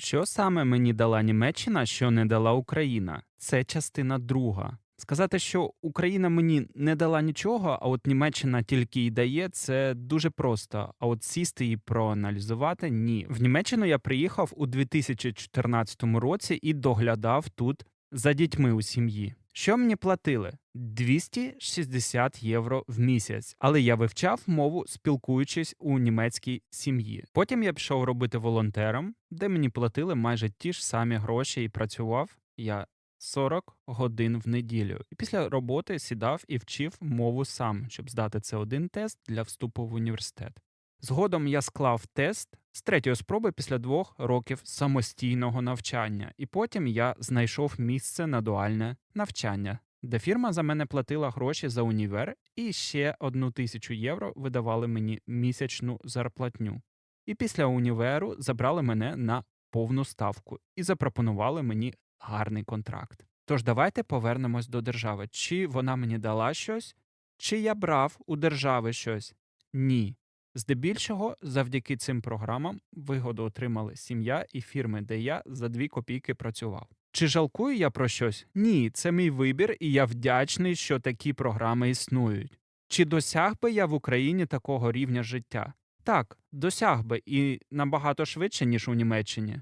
Що саме мені дала Німеччина, що не дала Україна? Це частина друга. Сказати, що Україна мені не дала нічого, а от Німеччина тільки й дає, це дуже просто. А от сісти і проаналізувати ні. В Німеччину я приїхав у 2014 році і доглядав тут за дітьми у сім'ї. Що мені платили? 260 євро в місяць, але я вивчав мову, спілкуючись у німецькій сім'ї. Потім я пішов робити волонтером, де мені платили майже ті ж самі гроші, і працював я 40 годин в неділю. І після роботи сідав і вчив мову сам, щоб здати це один тест для вступу в університет. Згодом я склав тест з третьої спроби після двох років самостійного навчання, і потім я знайшов місце на дуальне навчання, де фірма за мене платила гроші за універ і ще одну тисячу євро видавали мені місячну зарплатню. І після універу забрали мене на повну ставку і запропонували мені гарний контракт. Тож давайте повернемось до держави. Чи вона мені дала щось, чи я брав у держави щось? Ні. Здебільшого, завдяки цим програмам вигоду отримали сім'я і фірми, де я за дві копійки працював. Чи жалкую я про щось? Ні, це мій вибір, і я вдячний, що такі програми існують. Чи досяг би я в Україні такого рівня життя? Так, досяг би і набагато швидше, ніж у Німеччині.